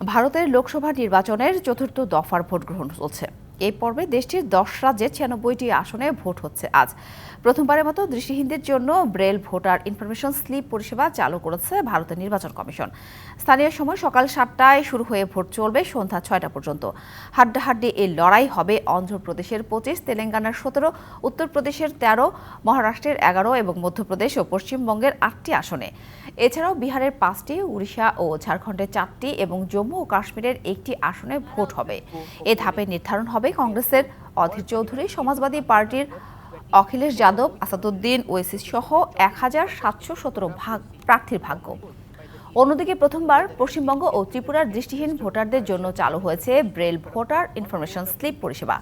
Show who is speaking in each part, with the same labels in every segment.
Speaker 1: ভারতের লোকসভা নির্বাচনের চতুর্থ দফার ভোট গ্রহণ চলছে। এই পর্বে দেশটির দশ রাজ্যে ছিয়ানব্বইটি আসনে ভোট হচ্ছে আজ। প্রথমবারের মতো দৃষ্টিহীনদের জন্য ব্রেল ভোটার ইনফরমেশন স্লিপ পরিষেবা চালু করেছে ভারতের নির্বাচন কমিশন। স্থানীয় সময় সকাল সাতটায় শুরু হয়ে ভোট চলবে সন্ধ্যা ছয়টা পর্যন্ত। হাড্ডাহাড্ডি এই লড়াই হবে অন্ধ্রপ্রদেশের পঁচিশ, তেলেঙ্গানার সতেরো, উত্তরপ্রদেশের তেরো, মহারাষ্ট্রের এগারো এবং মধ্যপ্রদেশ ও পশ্চিমবঙ্গের আটটি আসনে। এছাড়াও বিহারের পাঁচটি, উড়িষ্যা ও ঝাড়খণ্ডের চারটি এবং জম্মু ও কাশ্মীরের একটি আসনে ভোট হবে। এ ধাপে নির্ধারণ হবে কংগ্রেসের অধীর চৌধুরী, সমাজবাদী পার্টির অখিলেশ যাদব, আসাদুদ্দিন, ওয়েসিস সহ এক হাজার সাতশো সতেরো ভাগ প্রার্থীর ভাগ্য। অন্যদিকে প্রথমবার পশ্চিমবঙ্গ ও ত্রিপুরার দৃষ্টিহীন ভোটারদের জন্য চালু হয়েছে ব্রেল ভোটার ইনফরমেশন স্লিপ পরিষেবা।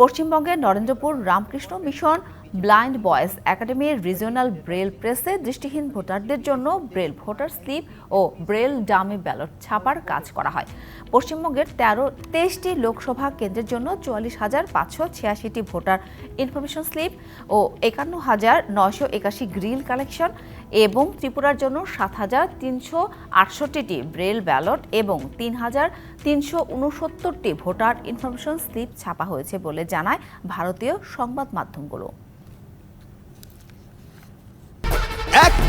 Speaker 1: পশ্চিমবঙ্গের Narendrapur Ramakrishna mission blind boys একাডেমির রিজিওনাল ব্রেল প্রেসে দৃষ্টিহীন ভোটারদের জন্য ব্রেল ভোটার স্লিপ ও ব্রেল ডামি ব্যালট ছাপার কাজ করা হয়। পশ্চিমবঙ্গের তেরো, তেইশটি লোকসভা কেন্দ্রের জন্য চুয়াল্লিশ হাজার পাঁচশো ছিয়াশিটি ভোটার ইনফরমেশন স্লিপ ও একান্ন হাজার নয়শো একাশি গ্রিল কালেকশন এবং ত্রিপুরার জন্য সাত হাজার তিনশো আটষট্টিটি ব্রেল ব্যালট এবং তিন হাজার তিনশো উনসত্তরটি ভোটার ইনফরমেশন স্লিপ ছাপা হয়েছে বলে জানায় ভারতীয় সংবাদ মাধ্যমগুলো
Speaker 2: এক